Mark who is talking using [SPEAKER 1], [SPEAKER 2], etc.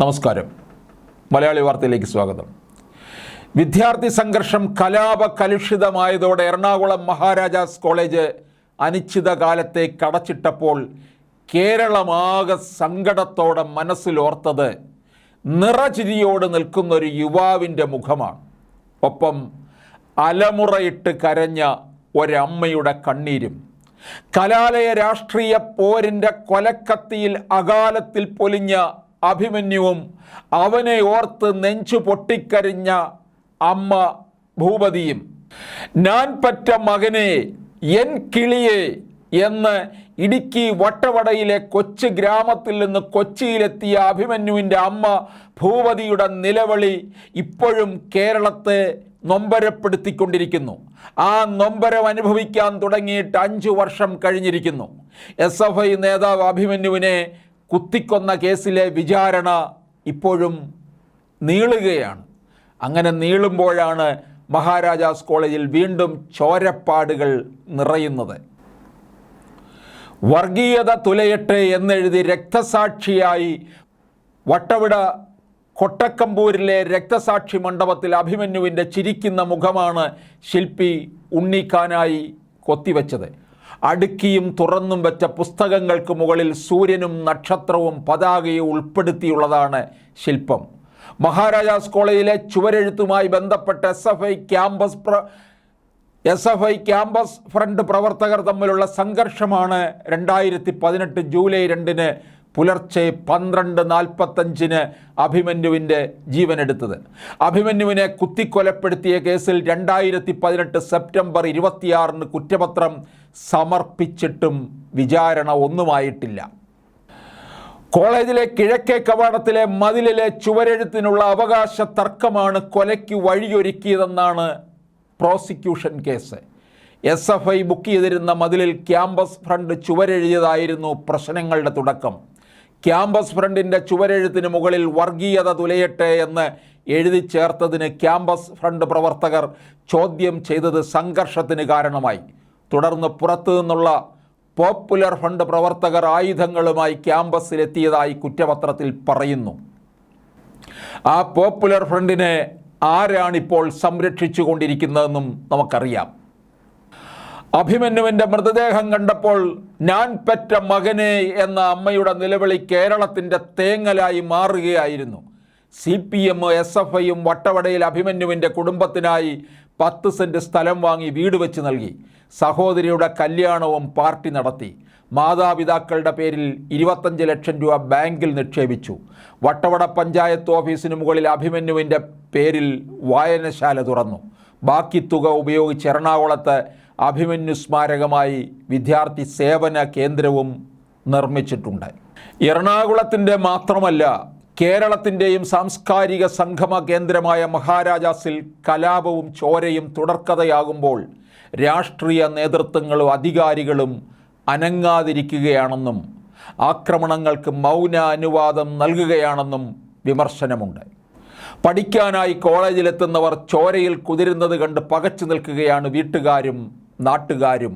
[SPEAKER 1] നമസ്കാരം. മലയാളി വാർത്തയിലേക്ക് സ്വാഗതം. വിദ്യാർത്ഥി സംഘർഷം കലാപ കലുഷിതമായതോടെ എറണാകുളം മഹാരാജാസ് കോളേജ് അനിശ്ചിതകാലത്തെ കടച്ചിട്ടപ്പോൾ കേരളമാകെ സങ്കടത്തോടെ മനസ്സിലോർത്തത് നിറചിരിയോട് നിൽക്കുന്നൊരു യുവാവിന്റെ മുഖമാണ്. ഒപ്പം അലമുറയിട്ട് കരഞ്ഞ ഒരമ്മയുടെ കണ്ണീരും. കലാലയ രാഷ്ട്രീയ പോരിന്റെ കൊലക്കത്തിയിൽ അകാലത്തിൽ പൊലിഞ്ഞ അഭിമന്യുവും അവനെ ഓർത്ത് നെഞ്ചു പൊട്ടിക്കരിഞ്ഞ അമ്മ ഭൂപതിയും ഞാൻ പറ്റ മകനെ എൻ കിളിയെ എന്ന് ഇടുക്കി വട്ടവടയിലെ കൊച്ചു ഗ്രാമത്തിൽ നിന്ന് കൊച്ചിയിലെത്തിയ അഭിമന്യുവിന്റെ അമ്മ ഭൂപതിയുടെ നിലവിളി ഇപ്പോഴും കേരളത്തെ നൊമ്പരപ്പെടുത്തിക്കൊണ്ടിരിക്കുന്നു. ആ നൊമ്പരം അനുഭവിക്കാൻ തുടങ്ങിയിട്ട് അഞ്ചു വർഷം കഴിഞ്ഞിരിക്കുന്നു. എസ് എഫ് ഐ നേതാവ് അഭിമന്യുവിനെ കുത്തിക്കൊന്ന കേസിലെ വിചാരണ ഇപ്പോഴും നീളുകയാണ്. അങ്ങനെ നീളുമ്പോഴാണ് മഹാരാജാസ് കോളേജിൽ വീണ്ടും ചോരപ്പാടുകൾ നിറയുന്നത്. വർഗീയത തുലയട്ടെ എന്നെഴുതി രക്തസാക്ഷിയായി വട്ടവിട കൊട്ടക്കമ്പൂരിലെ രക്തസാക്ഷി മണ്ഡപത്തിൽ അഭിമന്യുവിന്റെ ചിരിക്കുന്ന മുഖമാണ് ശില്പി ഉണ്ണിക്കാനായി കൊത്തിവെച്ചത്. അടുക്കിയും തുറന്നും വെച്ച പുസ്തകങ്ങൾക്ക് മുകളിൽ സൂര്യനും നക്ഷത്രവും പതാകയും ഉൾപ്പെടുത്തിയുള്ളതാണ് ശില്പം. മഹാരാജാസ് കോളേജിലെ ചുവരെഴുത്തുമായി ബന്ധപ്പെട്ട എസ് എഫ് ഐ ക്യാമ്പസ് പ്ര S F I campus front പ്രവർത്തകർ തമ്മിലുള്ള സംഘർഷമാണ് രണ്ടായിരത്തി പതിനെട്ട് ജൂലൈ രണ്ടിന് പുലർച്ചെ പന്ത്രണ്ട് നാൽപ്പത്തഞ്ചിന് അഭിമന്യുവിന്റെ ജീവനെടുത്തത്. അഭിമന്യുവിനെ കുത്തിക്കൊലപ്പെടുത്തിയ കേസിൽ രണ്ടായിരത്തി പതിനെട്ട് സെപ്റ്റംബർ ഇരുപത്തിയാറിന് കുറ്റപത്രം സമർപ്പിച്ചിട്ടും വിചാരണ ഒന്നുമായിട്ടില്ല. കോളേജിലെ കിഴക്കേ കവാടത്തിലെ മതിലിലെ ചുവരെഴുത്തിനുള്ള അവകാശ തർക്കമാണ് കൊലയ്ക്ക് വഴിയൊരുക്കിയതെന്നാണ് prosecution case. S F I book ചെയ്തിരുന്ന മതിലിൽ ക്യാമ്പസ് ഫ്രണ്ട് ചുവരെഴുതിയതായിരുന്നു പ്രശ്നങ്ങളുടെ തുടക്കം. ക്യാമ്പസ് ഫ്രണ്ടിന്റെ ചുവരെഴുത്തിന് മുകളിൽ വർഗീയത തുലയട്ടെ എന്ന് എഴുതി ചേർത്തതിന് ക്യാമ്പസ് ഫ്രണ്ട് പ്രവർത്തകർ ചോദ്യം ചെയ്തത് സംഘർഷത്തിന് കാരണമായി. തുടർന്ന് പുറത്തു നിന്നുള്ള പോപ്പുലർ ഫ്രണ്ട് പ്രവർത്തകർ ആയുധങ്ങളുമായി ക്യാമ്പസിലെത്തിയതായി കുറ്റപത്രത്തിൽ പറയുന്നു. ആ പോപ്പുലർ ഫ്രണ്ടിനെ ആരാണിപ്പോൾ സംരക്ഷിച്ചു കൊണ്ടിരിക്കുന്നതെന്നും നമുക്കറിയാം. അഭിമന്യുവിന്റെ മൃതദേഹം കണ്ടപ്പോൾ ഞാൻ പെറ്റ മകനെ എന്ന അമ്മയുടെ നിലവിളി കേരളത്തിന്റെ തേങ്ങലായി മാറുകയായിരുന്നു. C P M S F ഐയും വട്ടവടയിൽ അഭിമന്യുവിന്റെ കുടുംബത്തിനായി പത്ത് സെന്റ് സ്ഥലം വാങ്ങി വീട് വെച്ച് നൽകി. സഹോദരിയുടെ കല്യാണവും പാർട്ടി നടത്തി. മാതാപിതാക്കളുടെ പേരിൽ ഇരുപത്തഞ്ച് ലക്ഷം രൂപ ബാങ്കിൽ നിക്ഷേപിച്ചു. വട്ടവട പഞ്ചായത്ത് ഓഫീസിന് മുകളിൽ അഭിമന്യുവിന്റെ പേരിൽ വായനശാല തുറന്നു. ബാക്കി തുക ഉപയോഗിച്ച് എറണാകുളത്ത് അഭിമന്യു സ്മാരകമായി വിദ്യാർത്ഥി സേവന കേന്ദ്രവും നിർമ്മിച്ചിട്ടുണ്ട്. എറണാകുളത്തിന്റെ മാത്രമല്ല കേരളത്തിന്റെയും സാംസ്കാരിക സംഗമ കേന്ദ്രമായ മഹാരാജാസിൽ കലാപവും ചോരയും തുടർക്കഥയാകുമ്പോൾ രാഷ്ട്രീയ നേതൃത്വങ്ങളും അധികാരികളും അനങ്ങാതിരിക്കുകയാണെന്നും ആക്രമണങ്ങൾക്ക് മൗന അനുവാദം നൽകുകയാണെന്നും വിമർശനമുണ്ട്. പഠിക്കാനായി കോളേജിലെത്തുന്നവർ ചോരയിൽ കുതിരുന്നത് കണ്ട് പകച്ചു നിൽക്കുകയാണ് വീട്ടുകാരും നാട്ടുകാരും